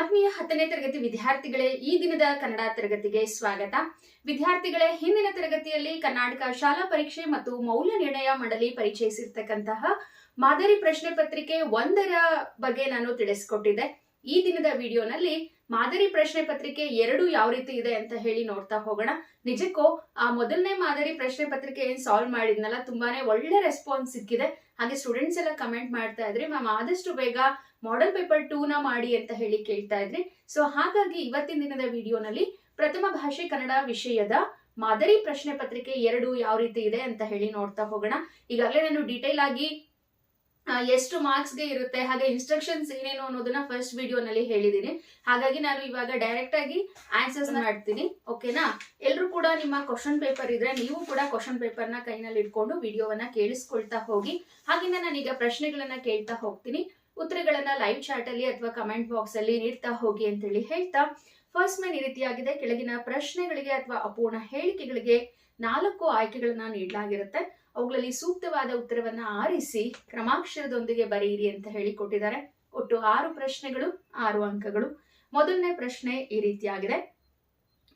ಆತ್ಮೀಯ ಹತ್ತನೇ ತರಗತಿ ವಿದ್ಯಾರ್ಥಿಗಳೇ, ಈ ದಿನದ ಕನ್ನಡ ತರಗತಿಗೆ ಸ್ವಾಗತ. ವಿದ್ಯಾರ್ಥಿಗಳೇ, ಹಿಂದಿನ ತರಗತಿಯಲ್ಲಿ ಕರ್ನಾಟಕ ಶಾಲಾ ಪರೀಕ್ಷೆ ಮತ್ತು ಮೌಲ್ಯ ನಿರ್ಣಯ ಮಂಡಳಿ ಪರಿಚಯಿಸಿರ್ತಕ್ಕಂತಹ ಮಾದರಿ ಪ್ರಶ್ನೆ ಪತ್ರಿಕೆ ಒಂದರ ಬಗ್ಗೆ ನಾನು ತಿಳಿಸ್ಕೊಟ್ಟಿದ್ದೆ. ಈ ದಿನದ ವಿಡಿಯೋನಲ್ಲಿ ಮಾದರಿ ಪ್ರಶ್ನೆ ಪತ್ರಿಕೆ ಎರಡು ಯಾವ ರೀತಿ ಇದೆ ಅಂತ ಹೇಳಿ ನೋಡ್ತಾ ಹೋಗೋಣ. ನಿಜಕ್ಕೂ ಆ ಮೊದಲನೇ ಮಾದರಿ ಪ್ರಶ್ನೆ ಪತ್ರಿಕೆ ಏನ್ ಸಾಲ್ವ್ ಮಾಡಿದ್ನಲ್ಲ, ತುಂಬಾನೇ ಒಳ್ಳೆ ರೆಸ್ಪಾನ್ಸ್ ಸಿಕ್ಕಿದೆ. ಹಾಗೆ ಸ್ಟೂಡೆಂಟ್ಸ್ ಎಲ್ಲ ಕಮೆಂಟ್ ಮಾಡ್ತಾ ಇದ್ರಿ ಮ್ಯಾಮ್ ಆದಷ್ಟು ಬೇಗ ಮಾಡೆಲ್ ಪೇಪರ್ ಟೂ ನ ಮಾಡಿ ಅಂತ ಹೇಳಿ ಕೇಳ್ತಾ ಇದ್ರಿ. ಸೊ ಹಾಗಾಗಿ ಇವತ್ತಿನ ದಿನದ ವಿಡಿಯೋನಲ್ಲಿ ಪ್ರಥಮ ಭಾಷೆ ಕನ್ನಡ ವಿಷಯದ ಮಾದರಿ ಪ್ರಶ್ನೆ ಪತ್ರಿಕೆ ಎರಡು ಯಾವ ರೀತಿ ಇದೆ ಅಂತ ಹೇಳಿ ನೋಡ್ತಾ ಹೋಗೋಣ. ಈಗಾಗಲೇ ನಾನು ಡೀಟೇಲ್ ಆಗಿ ಎಷ್ಟು ಮಾರ್ಕ್ಸ್ಗೆ ಇರುತ್ತೆ, ಹಾಗೆ ಇನ್ಸ್ಟ್ರಕ್ಷನ್ಸ್ ಏನೇನು ಅನ್ನೋದನ್ನ ಫಸ್ಟ್ ವಿಡಿಯೋನಲ್ಲಿ ಹೇಳಿದ್ದೀನಿ. ಹಾಗಾಗಿ ನಾನು ಇವಾಗ ಡೈರೆಕ್ಟ್ ಆಗಿ ಆನ್ಸರ್ಸ್ ಮಾಡ್ತೀನಿ ಓಕೆನಾ ಎಲ್ಲರೂ ಕೂಡ ನಿಮ್ಮ ಕ್ವಶನ್ ಪೇಪರ್ ಇದ್ರೆ ನೀವು ಕೂಡ ಕ್ವಶನ್ ಪೇಪರ್ನ ಕೈನಲ್ಲಿ ಇಟ್ಕೊಂಡು ವಿಡಿಯೋವನ್ನ ಕೇಳಿಸ್ಕೊಳ್ತಾ ಹೋಗಿ. ಹಾಗೆ ನಾನೀಗ ಪ್ರಶ್ನೆಗಳನ್ನ ಕೇಳ್ತಾ ಹೋಗ್ತೀನಿ. ಉತ್ತರಗಳನ್ನ ಲೈವ್ ಚಾಟ್ ಅಲ್ಲಿ ಅಥವಾ ಕಮೆಂಟ್ ಬಾಕ್ಸ್ ಅಲ್ಲಿ ನೀಡ್ತಾ ಹೋಗಿ ಅಂತೇಳಿ ಹೇಳ್ತಾ. ಫಸ್ಟ್ ಮೇನ್ ಈ ರೀತಿಯಾಗಿದೆ. ಕೆಳಗಿನ ಪ್ರಶ್ನೆಗಳಿಗೆ ಅಥವಾ ಅಪೂರ್ಣ ಹೇಳಿಕೆಗಳಿಗೆ ನಾಲ್ಕು ಆಯ್ಕೆಗಳನ್ನ ನೀಡಲಾಗಿರುತ್ತೆ. ಅವುಗಳಲ್ಲಿ ಸೂಕ್ತವಾದ ಉತ್ತರವನ್ನ ಆರಿಸಿ ಕ್ರಮಾಕ್ಷರದೊಂದಿಗೆ ಬರೆಯಿರಿ ಅಂತ ಹೇಳಿ ಕೊಟ್ಟಿದ್ದಾರೆ ಒಟ್ಟು ಆರು ಪ್ರಶ್ನೆಗಳು, ಆರು ಅಂಕಗಳು. ಮೊದಲನೇ ಪ್ರಶ್ನೆ ಈ ರೀತಿಯಾಗಿದೆ.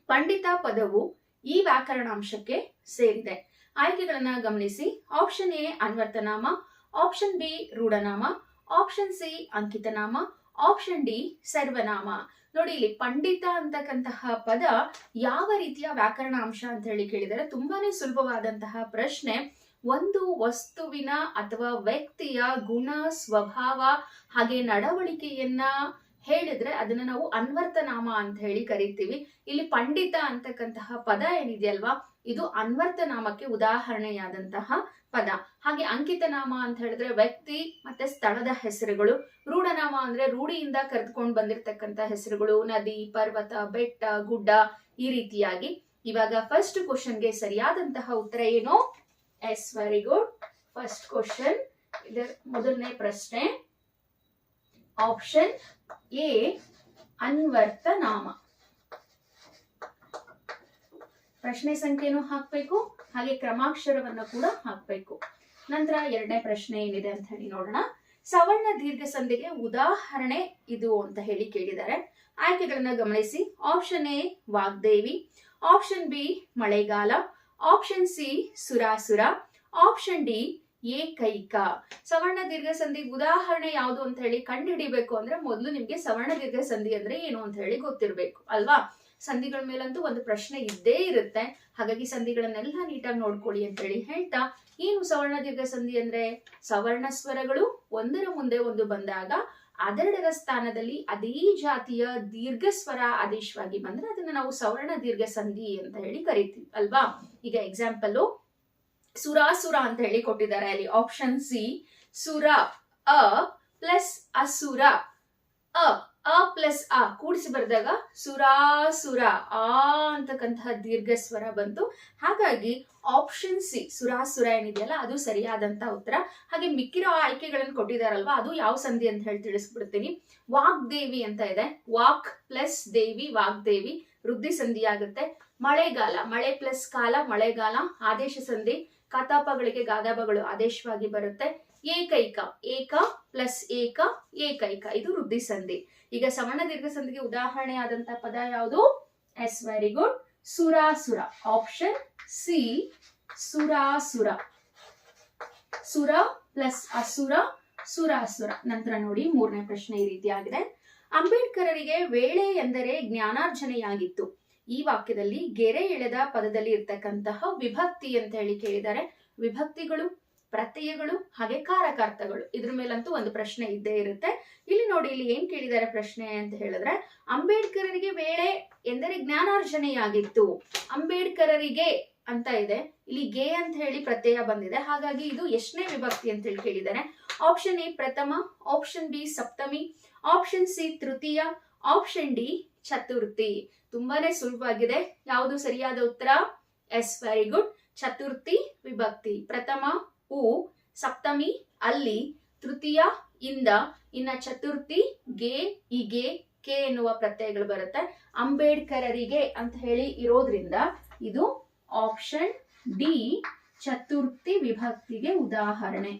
ಪಂಡಿತ ಪದವು ಈ ವ್ಯಾಕರಣಾಂಶಕ್ಕೆ ಸೇರಿದೆ. ಆಯ್ಕೆಗಳನ್ನ ಗಮನಿಸಿ. ಆಪ್ಷನ್ ಎ, ಅನ್ವರ್ತನಾಮ. ಆಪ್ಷನ್ ಬಿ, ರೂಢನಾಮ. ಆಪ್ಷನ್ ಸಿ, ಅಂಕಿತನಾಮ. ಆಪ್ಷನ್ ಡಿ, ಸರ್ವನಾಮ. ನೋಡಿ, ಇಲ್ಲಿ ಪಂಡಿತ ಅಂತಕ್ಕಂತಹ ಪದ ಯಾವ ರೀತಿಯ ವ್ಯಾಕರಣ ಅಂಶ ಅಂತ ಹೇಳಿ ಕೇಳಿದರೆ ತುಂಬಾನೇ ಸುಲಭವಾದಂತಹ ಪ್ರಶ್ನೆ. ಒಂದು ವಸ್ತುವಿನ ಅಥವಾ ವ್ಯಕ್ತಿಯ ಗುಣ, ಸ್ವಭಾವ ಹಾಗೆ ನಡವಳಿಕೆಯನ್ನ ಹೇಳಿದ್ರೆ ಅದನ್ನ ನಾವು ಅನ್ವರ್ತನಾಮ ಅಂತ ಹೇಳಿ ಕರಿತೀವಿ. ಇಲ್ಲಿ ಪಂಡಿತ ಅಂತಕ್ಕಂತಹ ಪದ ಏನಿದೆಯಲ್ವಾ, ಇದು ಅನ್ವರ್ತನಾಮಕ್ಕೆ ಉದಾಹರಣೆಯಾದಂತಹ ಪದ. ಹಾಗೆ ಅಂಕಿತನಾಮ ಅಂತ ಹೇಳಿದ್ರೆ ವ್ಯಕ್ತಿ ಮತ್ತೆ ಸ್ಥಳದ ಹೆಸರುಗಳು. ರೂಢನಾಮ ಅಂದ್ರೆ ರೂಢಿಯಿಂದ ಕರೆದುಕೊಂಡು ಬಂದಿರತಕ್ಕಂತ ಹೆಸರುಗಳು, ನದಿ, ಪರ್ವತ, ಬೆಟ್ಟ, ಗುಡ್ಡ ಈ ರೀತಿಯಾಗಿ. ಇವಾಗ ಫಸ್ಟ್ ಕ್ವಶನ್ಗೆ ಸರಿಯಾದಂತಹ ಉತ್ತರ ಏನು? Yes very good first question ಇದರ ಮೊದಲನೇ ಪ್ರಶ್ನೆ. ಆಪ್ಷನ್ ಎ ಅನ್ವರ್ತನಾಮ. ಪ್ರಶ್ನೆ ಸಂಖ್ಯೆನೂ ಹಾಕ್ಬೇಕು, ಹಾಗೆ ಕ್ರಮಾಕ್ಷರವನ್ನ ಕೂಡ ಹಾಕ್ಬೇಕು. ನಂತರ ಎರಡನೇ ಪ್ರಶ್ನೆ ಏನಿದೆ ಅಂತ ಹೇಳಿ ನೋಡೋಣ. ಸವರ್ಣ ದೀರ್ಘ ಸಂಧಿಗೆ ಉದಾಹರಣೆ ಇದು ಅಂತ ಹೇಳಿ ಕೇಳಿದ್ದಾರೆ. ಆಯ್ಕೆಗಳನ್ನ ಗಮನಿಸಿ. ಆಪ್ಷನ್ ಎ ವಾಗ್ದೇವಿ. ಆಪ್ಷನ್ ಬಿ ಮಳೆಗಾಲ. ಆಪ್ಷನ್ ಸಿ ಸುರಾಸುರ. ಆಪ್ಷನ್ ಡಿ ಏಕೈಕ. ಸವರ್ಣ ದೀರ್ಘ ಸಂಧಿ ಉದಾಹರಣೆ ಯಾವುದು ಅಂತ ಹೇಳಿ ಕಂಡುಹಿಡಿಬೇಕು ಅಂದ್ರೆ ಮೊದಲು ನಿಮ್ಗೆ ಸವರ್ಣ ದೀರ್ಘ ಸಂಧಿ ಅಂದ್ರೆ ಏನು ಅಂತ ಹೇಳಿ ಗೊತ್ತಿರಬೇಕು, ಅಲ್ವಾ? ಸಂಧಿಗಳ ಮೇಲಂತೂ ಒಂದು ಪ್ರಶ್ನೆ ಇದ್ದೇ ಇರುತ್ತೆ. ಹಾಗಾಗಿ ಸಂಧಿಗಳನ್ನೆಲ್ಲ ನೀಟಾಗಿ ನೋಡ್ಕೊಳ್ಳಿ ಅಂತ ಹೇಳಿ ಹೇಳ್ತಾ, ಏನು ಸವರ್ಣ ದೀರ್ಘ ಸಂಧಿ ಅಂದ್ರೆ? ಸವರ್ಣ ಸ್ವರಗಳು ಒಂದರ ಮುಂದೆ ಒಂದು ಬಂದಾಗ ಅದೆರಡರ ಸ್ಥಾನದಲ್ಲಿ ಅದೇ ಜಾತಿಯ ದೀರ್ಘ ಸ್ವರ ಆದೇಶವಾಗಿ ಬಂದ್ರೆ ಅದನ್ನ ನಾವು ಸವರ್ಣ ದೀರ್ಘ ಸಂಧಿ ಅಂತ ಹೇಳಿ ಕರಿತೀವಿ, ಅಲ್ವಾ? ಈಗ ಎಕ್ಸಾಂಪಲ್ ಸುರಾಸುರ ಅಂತ ಹೇಳಿ ಕೊಟ್ಟಿದ್ದಾರೆ ಅಲ್ಲಿ ಆಪ್ಷನ್ ಸಿ ಸುರ, ಅ ಪ್ಲಸ್ ಅಸುರ, ಅ. ಅ ಪ್ಲಸ್ ಆ ಕೂಡಿಸಿ ಬರೆದಾಗ ಸುರಾಸುರ ಆ ಅಂತಕ್ಕಂತಹ ದೀರ್ಘ ಸ್ವರ ಬಂತು. ಹಾಗಾಗಿ ಆಪ್ಷನ್ ಸಿ ಸುರಾಸುರ ಏನಿದೆಯಲ್ಲ ಅದು ಸರಿಯಾದಂತ ಉತ್ತರ. ಹಾಗೆ ಮಿಕ್ಕಿರೋ ಆಯ್ಕೆಗಳನ್ನು ಕೊಟ್ಟಿದಾರಲ್ವಾ ಅದು ಯಾವ ಸಂಧಿ ಅಂತ ಹೇಳಿ ತಿಳಿಸ್ಬಿಡ್ತೀನಿ. ವಾಗ್ದೇವಿ ಅಂತ ಇದೆ. ವಾಕ್ ಪ್ಲಸ್ ದೇವಿ, ವಾಗ್ದೇವಿ ವೃದ್ಧಿ ಸಂಧಿ ಆಗುತ್ತೆ ಮಳೆಗಾಲ, ಮಳೆ ಪ್ಲಸ್ ಕಾಲ, ಮಳೆಗಾಲ, ಆದೇಶ ಸಂಧಿ ಕತಾಪಗಳಿಗೆ ಗಾದಾಪಗಳು ಆದೇಶವಾಗಿ ಬರುತ್ತೆ. ಏಕೈಕ, ಏಕ ಪ್ಲಸ್ ಏಕ, ಏಕೈಕ. ಇದು ವೃದ್ಧಿ ಸಂಧಿ. ಈಗ ಸವರ್ಣ ದೀರ್ಘ ಸಂಧಿಗೆ ಉದಾಹರಣೆ ಆದಂತ ಪದ ಯಾವುದು? Yes, very good. ಸುರಾಸುರ. Option C, ಸುರಾಸುರ. ಸುರ ಪ್ಲಸ್ ಅಸುರ, ಸುರಾಸುರ. ನಂತರ ನೋಡಿ ಮೂರನೇ ಪ್ರಶ್ನೆ ಈ ರೀತಿಯಾಗಿದೆ. ಅಂಬೇಡ್ಕರರಿಗೆ ವೇಳೆ ಎಂದರೆ ಜ್ಞಾನಾರ್ಜನೆಯಾಗಿತ್ತು. ಈ ವಾಕ್ಯದಲ್ಲಿ ಗೆರೆ ಎಳೆದ ಪದದಲ್ಲಿ ಇರ್ತಕ್ಕಂತಹ ವಿಭಕ್ತಿ ಅಂತ ಹೇಳಿ ಕೇಳಿದ್ದಾರೆ. ವಿಭಕ್ತಿಗಳು ಪ್ರತ್ಯಯಗಳು ಹಾಗೆ ಕಾರಕಾರ್ಥಗಳು ಇದ್ರ ಮೇಲಂತೂ ಒಂದು ಪ್ರಶ್ನೆ ಇದ್ದೇ ಇರುತ್ತೆ. ಇಲ್ಲಿ ನೋಡಿ, ಇಲ್ಲಿ ಏನ್ ಕೇಳಿದ್ದಾರೆ ಪ್ರಶ್ನೆ ಅಂತ ಹೇಳಿದ್ರೆ, ಅಂಬೇಡ್ಕರರಿಗೆ ವೇಳೆ ಎಂದರೆ ಜ್ಞಾನಾರ್ಜನೆಯಾಗಿತ್ತು. ಅಂಬೇಡ್ಕರರಿಗೆ ಅಂತ ಇದೆ. ಇಲ್ಲಿ ಗೆ ಅಂತ ಹೇಳಿ ಪ್ರತ್ಯಯ ಬಂದಿದೆ. ಹಾಗಾಗಿ ಇದು ಎಷ್ಟನೇ ವಿಭಕ್ತಿ ಅಂತ ಹೇಳಿ ಕೇಳಿದ್ದಾರೆ. ಆಪ್ಷನ್ ಎ ಪ್ರಥಮ ಆಪ್ಷನ್ ಬಿ ಸಪ್ತಮಿ ಆಪ್ಷನ್ ಸಿ ತೃತೀಯ ಆಪ್ಷನ್ ಡಿ ಚತುರ್ಥಿ. ತುಂಬಾನೇ ಸುಲಭವಾಗಿದೆ. ಯಾವುದು ಸರಿಯಾದ ಉತ್ತರ? S, very good. ಚತುರ್ಥಿ ವಿಭಕ್ತಿ. ಪ್ರಥಮ ಉ ಸಪ್ತಮಿ ಅಲ್ಲಿ ತೃತೀಯ ಇಂದ ಇನ್ನ ಚತುರ್ಥಿ ಗೆ ಇಗೆ ಕೆ ಎನ್ನುವ ಪ್ರತ್ಯಯಗಳು ಬರುತ್ತೆ. ಅಂಬೇಡ್ಕರರಿಗೆ ಅಂತ ಹೇಳಿ ಇರೋದ್ರಿಂದ ಇದು ಆಪ್ಷನ್ ಡಿ ಚತುರ್ಥಿ ವಿಭಕ್ತಿಗೆ ಉದಾಹರಣೆ.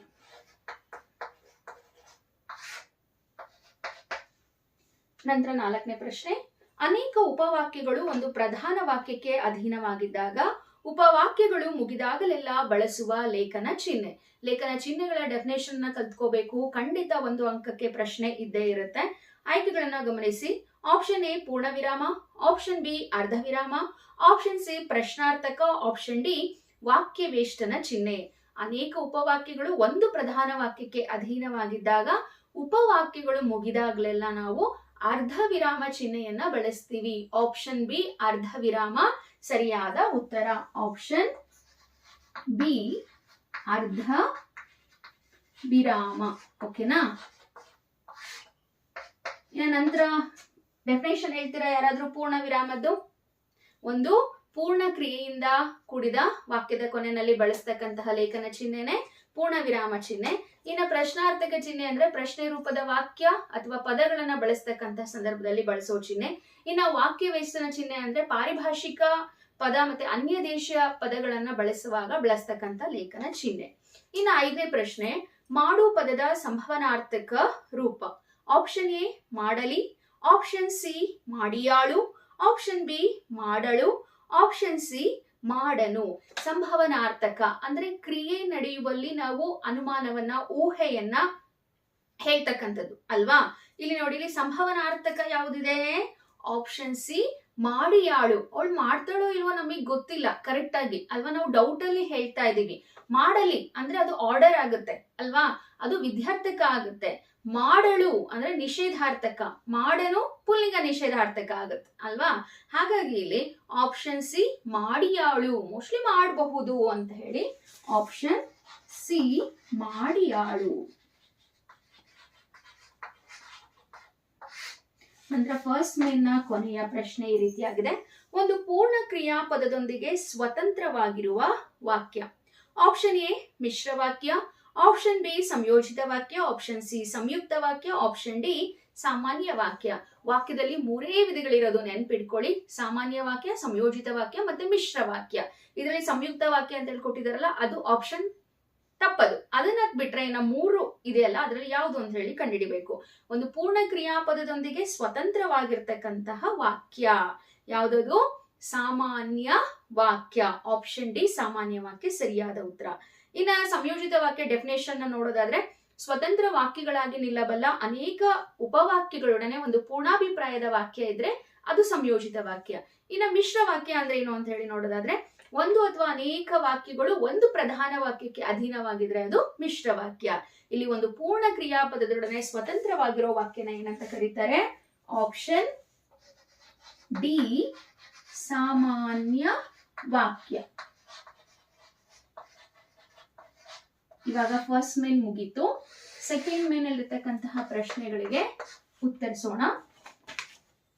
ನಂತರ ನಾಲ್ಕನೇ ಪ್ರಶ್ನೆ, ಅನೇಕ ಉಪವಾಕ್ಯಗಳು ಒಂದು ಪ್ರಧಾನ ವಾಕ್ಯಕ್ಕೆ ಅಧೀನವಾಗಿದ್ದಾಗ ಉಪವಾಕ್ಯಗಳು ಮುಗಿದಾಗಲೆಲ್ಲ ಬಳಸುವ ಲೇಖನ ಚಿಹ್ನೆ. ಲೇಖನ ಚಿಹ್ನೆಗಳ ಡೆಫಿನೇಷನ್ನ ಕಲ್ತ್ಕೋಬೇಕು. ಖಂಡಿತ ಒಂದು ಅಂಕಕ್ಕೆ ಪ್ರಶ್ನೆ ಇದ್ದೇ ಇರುತ್ತೆ. ಆಯ್ಕೆಗಳನ್ನ ಗಮನಿಸಿ. ಆಪ್ಷನ್ ಎ ಪೂರ್ಣ ವಿರಾಮ ಆಪ್ಷನ್ ಬಿ ಅರ್ಧ ವಿರಾಮ ಆಪ್ಷನ್ ಸಿ ಪ್ರಶ್ನಾರ್ಥಕ ಆಪ್ಷನ್ ಡಿ ವಾಕ್ಯವೇಷ್ಟನ ಚಿಹ್ನೆ. ಅನೇಕ ಉಪವಾಕ್ಯಗಳು ಒಂದು ಪ್ರಧಾನ ವಾಕ್ಯಕ್ಕೆ ಅಧೀನವಾಗಿದ್ದಾಗ ಉಪವಾಕ್ಯಗಳು ಮುಗಿದಾಗಲೆಲ್ಲ ನಾವು ಅರ್ಧ ವಿರಾಮ ಚಿಹ್ನೆಯನ್ನ ಬಳಸ್ತೀವಿ. ಆಪ್ಷನ್ ಬಿ ಅರ್ಧ ವಿರಾಮ ಸರಿಯಾದ ಉತ್ತರ. ಆಪ್ಷನ್ ಬಿ ಅರ್ಧ ವಿರಾಮ. ಓಕೆನಾ ನಂತರ ಡೆಫಿನೇಷನ್ ಹೇಳ್ತೀರಾ ಯಾರಾದ್ರೂ ಪೂರ್ಣ ವಿರಾಮದ್ದು? ಒಂದು ಪೂರ್ಣ ಕ್ರಿಯೆಯಿಂದ ಕೂಡಿದ ವಾಕ್ಯದ ಕೊನೆಯಲ್ಲಿ ಬಳಸ್ತಕ್ಕಂತಹ ಲೇಖನ ಚಿಹ್ನೆನೆ ಪೂರ್ಣ ವಿರಾಮ ಚಿಹ್ನೆ. ಇನ್ನ ಪ್ರಶ್ನಾರ್ಥಕ ಚಿಹ್ನೆ ಅಂದ್ರೆ ಪ್ರಶ್ನೆ ರೂಪದ ವಾಕ್ಯ ಅಥವಾ ಪದಗಳನ್ನ ಬಳಸ್ತಕ್ಕಂತಹ ಸಂದರ್ಭದಲ್ಲಿ ಬಳಸೋ ಚಿಹ್ನೆ. ಇನ್ನ ವಾಕ್ಯ ವ್ಯಸನ ಚಿಹ್ನೆ ಅಂದ್ರೆ ಪಾರಿಭಾಷಿಕ ಪದ ಮತ್ತೆ ಅನ್ಯ ದೇಶೀಯ ಪದಗಳನ್ನ ಬಳಸುವಾಗ ಬಳಸ್ತಕ್ಕಂತ ಲೇಖನ ಚಿಹ್ನೆ. ಇನ್ನು ಐದನೇ ಪ್ರಶ್ನೆ, ಮಾಡು ಪದದ ಸಂಭವನಾರ್ಥಕ ರೂಪ. ಆಪ್ಷನ್ ಎ, ಮಾಡಲಿ. ಆಪ್ಷನ್ ಸಿ, ಮಾಡಿಯಾಳು. ಆಪ್ಷನ್ ಬಿ, ಮಾಡಳು. ಆಪ್ಷನ್ ಸಿ ಮಾಡನು. ಸಂಭವನಾರ್ಥಕ. ಅಂದ್ರೆ ಕ್ರಿಯೆ ನಡೆಯುವಲ್ಲಿ ನಾವು ಅನುಮಾನವನ್ನ, ಊಹೆಯನ್ನ ಹೇಳ್ತಕ್ಕಂಥದ್ದು. ಅಲ್ವಾ? ಇಲ್ಲಿ ನೋಡಿ ಇಲ್ಲಿ ಸಂಭವನಾರ್ಥಕ ಯಾವುದಿದೆ? ಆಪ್ಷನ್ ಸಿ ಮಾಡಿಯಾಳು. ಅವಳು ಮಾಡ್ತಾಳೋ ಇಲ್ವೋ ನಮಗೆ ಗೊತ್ತಿಲ್ಲ ಕರೆಕ್ಟ್ ಆಗಿ. ಅಲ್ವಾ? ನಾವು ಡೌಟ್ ಅಲ್ಲಿ ಹೇಳ್ತಾ ಇದೀವಿ ಮಾಡಲಿ, ಅಂದ್ರೆ ಅದು ಆರ್ಡರ್ ಆಗುತ್ತೆ. ಅಲ್ವಾ? ಅದು ವಿದ್ಯಾರ್ಥಕ ಆಗುತ್ತೆ. ಮಾಡಳು ಅಂದ್ರೆ ನಿಷೇಧಾರ್ಥಕ, ಮಾಡನು ಪುಲ್ಲಿಂಗ ನಿಷೇಧಾರ್ಥಕ ಆಗುತ್ತೆ, ಅಲ್ವಾ? ಹಾಗಾಗಿ ಇಲ್ಲಿ ಆಪ್ಷನ್ ಸಿ ಮಾಡಿಯಾಳು ಮೋಸ್ಟ್ಲಿ ಮಾಡಬಹುದು ಅಂತ ಹೇಳಿ ಆಪ್ಷನ್ ಸಿ ಮಾಡಿಯಾಳು. ನಂತರ ಫಸ್ಟ್ ಮೇನ್ನ ಕೊನೆಯ ಪ್ರಶ್ನೆ ಈ ರೀತಿಯಾಗಿದೆ. ಒಂದು ಪೂರ್ಣ ಕ್ರಿಯಾಪದದೊಂದಿಗೆ ಸ್ವತಂತ್ರವಾಗಿರುವ ವಾಕ್ಯ. ಆಪ್ಷನ್ ಎ ಮಿಶ್ರ ವಾಕ್ಯ. ಆಪ್ಷನ್ ಬಿ ಸಂಯೋಜಿತ ವಾಕ್ಯ. ಆಪ್ಷನ್ ಸಿ ಸಂಯುಕ್ತ ವಾಕ್ಯ. ಆಪ್ಷನ್ ಡಿ ಸಾಮಾನ್ಯ ವಾಕ್ಯ. ವಾಕ್ಯದಲ್ಲಿ ಮೂರೇ ವಿಧಗಳಿರೋದು ನೆನ್ಪಿಟ್ಕೊಳ್ಳಿ. ಸಾಮಾನ್ಯ ವಾಕ್ಯ, ಸಂಯೋಜಿತ ವಾಕ್ಯ ಮತ್ತೆ ಮಿಶ್ರ ವಾಕ್ಯ. ಇದರಲ್ಲಿ ಸಂಯುಕ್ತ ವಾಕ್ಯ ಅಂತ ಹೇಳ್ಕೊಟ್ಟಿದಾರಲ್ಲ, ಅದು ಆಪ್ಷನ್ ತಪ್ಪದು. ಅದನ್ನ ಬಿಟ್ರೆ ಇನ್ನ ಮೂರು ಇದೆಯಲ್ಲ, ಅದರಲ್ಲಿ ಯಾವುದು ಅಂತ ಹೇಳಿ ಕಂಡುಹಿಡಿಬೇಕು. ಒಂದು ಪೂರ್ಣ ಕ್ರಿಯಾಪದದೊಂದಿಗೆ ಸ್ವತಂತ್ರವಾಗಿರ್ತಕ್ಕಂತಹ ವಾಕ್ಯ. ಯಾವುದದು? ಸಾಮಾನ್ಯ ವಾಕ್ಯ. ಆಪ್ಷನ್ ಡಿ ಸಾಮಾನ್ಯ ವಾಕ್ಯ, ಸರಿಯಾದ ಉತ್ತರ. ಇನ್ನ ಸಂಯೋಜಿತ ವಾಕ್ಯ ಡೆಫಿನೇಷನ್ ನೋಡೋದಾದ್ರೆ, ಸ್ವತಂತ್ರ ವಾಕ್ಯಗಳಾಗಿ ನಿಲ್ಲಬಲ್ಲ ಅನೇಕ ಉಪವಾಕ್ಯಗಳೊಡನೆ ಒಂದು ಪೂರ್ಣಾಭಿಪ್ರಾಯದ ವಾಕ್ಯ ಇದ್ರೆ ಅದು ಸಂಯೋಜಿತ ವಾಕ್ಯ. ಇನ್ನ ಮಿಶ್ರ ವಾಕ್ಯ ಅಂದ್ರೆ ಏನು ಅಂತ ಹೇಳಿ ನೋಡೋದಾದ್ರೆ, ಒಂದು ಅಥವಾ ಅನೇಕ ವಾಕ್ಯಗಳು ಒಂದು ಪ್ರಧಾನ ವಾಕ್ಯಕ್ಕೆ ಅಧೀನವಾಗಿದ್ರೆ ಅದು ಮಿಶ್ರ ವಾಕ್ಯ. ಇಲ್ಲಿ ಒಂದು ಪೂರ್ಣ ಕ್ರಿಯಾಪದದೊಡನೆ ಸ್ವತಂತ್ರವಾಗಿರೋ ವಾಕ್ಯನ ಏನಂತ ಕರೀತಾರೆ? ಆಪ್ಷನ್ ಡಿ ಸಾಮಾನ್ಯ ವಾಕ್ಯ. ಇವಾಗ ಫಸ್ಟ್ ಮೇನ್ ಮುಗೀತು. ಸೆಕೆಂಡ್ ಮೇನ್ ಇರತಕ್ಕಂತಹ ಪ್ರಶ್ನೆಗಳಿಗೆ ಉತ್ತರಿಸೋಣ.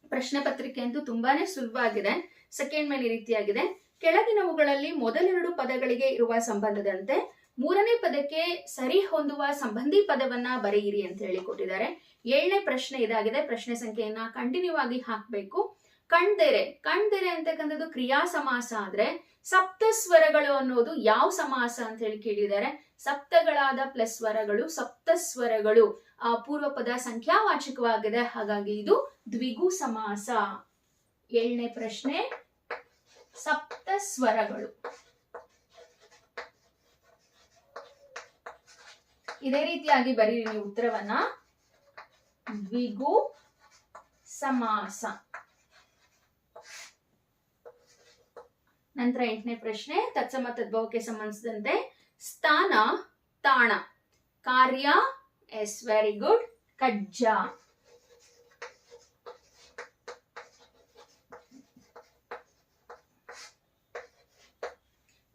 ಪ್ರಶ್ನೆ ಪತ್ರಿಕೆ ಅಂತೂ ತುಂಬಾನೇ ಸುಲಭ ಆಗಿದೆ. ಸೆಕೆಂಡ್ ಮೇನ್ ಈ ರೀತಿಯಾಗಿದೆ. ಕೆಳಗಿನವುಗಳಲ್ಲಿ ಮೊದಲೆರಡು ಪದಗಳಿಗೆ ಇರುವ ಸಂಬಂಧದಂತೆ ಮೂರನೇ ಪದಕ್ಕೆ ಸರಿ ಹೊಂದುವ ಸಂಬಂಧಿ ಪದವನ್ನ ಬರೆಯಿರಿ ಅಂತ ಹೇಳಿ ಕೊಟ್ಟಿದ್ದಾರೆ. ಏಳನೇ ಪ್ರಶ್ನೆ ಇದಾಗಿದೆ. ಪ್ರಶ್ನೆ ಸಂಖ್ಯೆಯನ್ನ ಕಂಟಿನ್ಯೂ ಆಗಿ ಹಾಕ್ಬೇಕು. ಕಣ್ದೆರೆ ಕಣ್ದೆರೆ ಅಂತಕ್ಕಂಥದ್ದು ಕ್ರಿಯಾ ಸಮಾಸ ಆದ್ರೆ ಸಪ್ತ ಸ್ವರಗಳು ಅನ್ನೋದು ಯಾವ ಸಮಾಸ ಅಂತ ಹೇಳಿ ಕೇಳಿದ್ದಾರೆ. ಸಪ್ತಗಳಾದ ಪ್ಲಸ್ ಸ್ವರಗಳು, ಸಪ್ತಸ್ವರಗಳು, ಆ ಪೂರ್ವ ಪದ ಸಂಖ್ಯಾವಾಚಕವಾಗಿದೆ. ಹಾಗಾಗಿ ಇದು ದ್ವಿಗು ಸಮಾಸ. ಏಳನೇ ಪ್ರಶ್ನೆ ಸಪ್ತ ಸ್ವರಗಳು ಇದೇ ರೀತಿಯಾಗಿ ಬರೀರಿ ನೀವು ಉತ್ತರವನ್ನ. ದ್ವಿಗು ಸಮಾಸ. ನಂತರ ಎಂಟನೇ ಪ್ರಶ್ನೆ, ತತ್ಸಮ ತದ್ಭವಕ್ಕೆ ಸಂಬಂಧಿಸಿದಂತೆ ಸ್ಥಾನ, ತಾಣ. ಕಾರ್ಯ, ಎಸ್, ವೆರಿ ಗುಡ್. ಕಜ್ಜ.